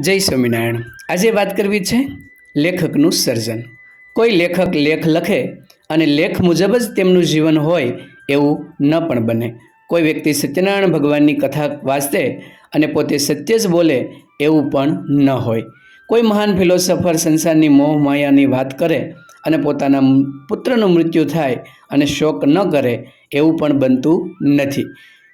જય સ્વામિનારાયણ. આજે વાત કરવી છે લેખકનું સર્જન. કોઈ લેખક લેખ લખે અને લેખ મુજબ જ તેમનું જીવન હોય એવું ન પણ બને. કોઈ વ્યક્તિ સત્યનારાયણ ભગવાનની કથા વાંચતે અને પોતે સત્ય જ બોલે એવું પણ ન હોય. કોઈ મહાન ફિલોસોફર સંસારની મોહ માયાની વાત કરે અને પોતાના પુત્રનું મૃત્યુ થાય અને શોક ન કરે એવું પણ બનતું નથી.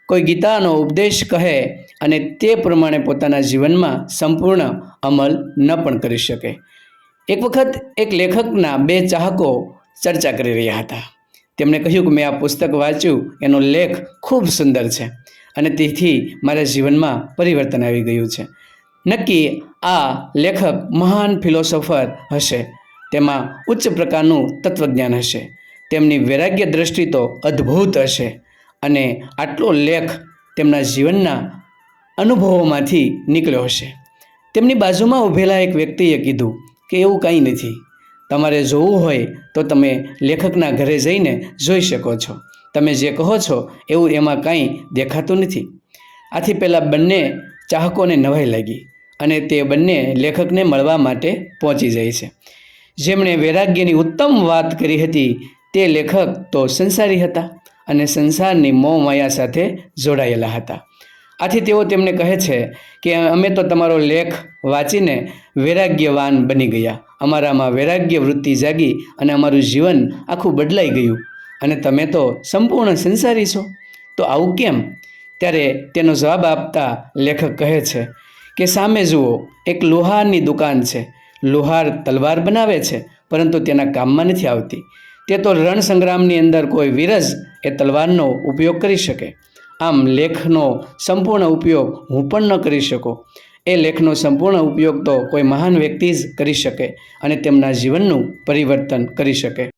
કોઈ ગીતાનો ઉપદેશ કહે અને તે પ્રમાણે પોતાના જીવનમાં સંપૂર્ણ અમલ ન પણ કરી શકે. એક વખત એક લેખકના બે ચાહકો ચર્ચા કરી રહ્યા હતા. તેમણે કહ્યું કે, મેં આ પુસ્તક વાંચ્યું. એનો લેખ ખૂબ સુંદર છે અને તેથી મારા જીવનમાં પરિવર્તન આવી ગયું છે. નક્કી આ લેખક મહાન ફિલોસોફર હશે. તેમાં ઉચ્ચ પ્રકારનું તત્વજ્ઞાન હશે. તેમની વૈરાગ્ય દ્રષ્ટિ તો અદ્ભુત હશે અને આટલો લેખ તેમના જીવનના અનુભવોમાંથી નીકળ્યો હશે. તેમની બાજુમાં ઊભેલા એક વ્યક્તિએ કીધું કે એવું કંઈ નથી. તમારે જોવું હોય તો તમે લેખકના ઘરે જઈને જોઈ શકો છો. તમે જે કહો છો એવું એમાં કાંઈ દેખાતું નથી. આથી પહેલાં બંને ચાહકોને નવાઈ લાગી અને તે બંને લેખકને મળવા માટે પહોંચી જાય છે. જેમણે વૈરાગ્યની ઉત્તમ વાત કરી હતી તે લેખક તો સંસારી હતા અને સંસારની મોહ માયા સાથે જોડાયેલા હતા. આથી તેઓ તેમને કહે છે કે અમે તો તમારો લેખ વાંચીને વૈરાગ્યવાન બની ગયા. અમારામાં વૈરાગ્ય વૃત્તિ જાગી અને અમારું જીવન આખું બદલાઈ ગયું. અને તમે તો સંપૂર્ણ સંસારી છો. તો આવું કેમ? ત્યારે તેનો જવાબ આપતા લેખક કહે છે કે સામે જુઓ, એક લોહારની દુકાન છે. લોહાર તલવાર બનાવે છે, પરંતુ તેના કામમાં નથી આવતી. તે તો રણ સંગ્રામની અંદર કોઈ વીરજ એ તલવારનો ઉપયોગ કરી શકે. આમ લેખનો સંપૂર્ણ ઉપયોગ હું પણ ન કરી શકું. એ લેખનો સંપૂર્ણ ઉપયોગ તો કોઈ મહાન વ્યક્તિ જ કરી શકે અને તેમના જીવનનું પરિવર્તન કરી શકે.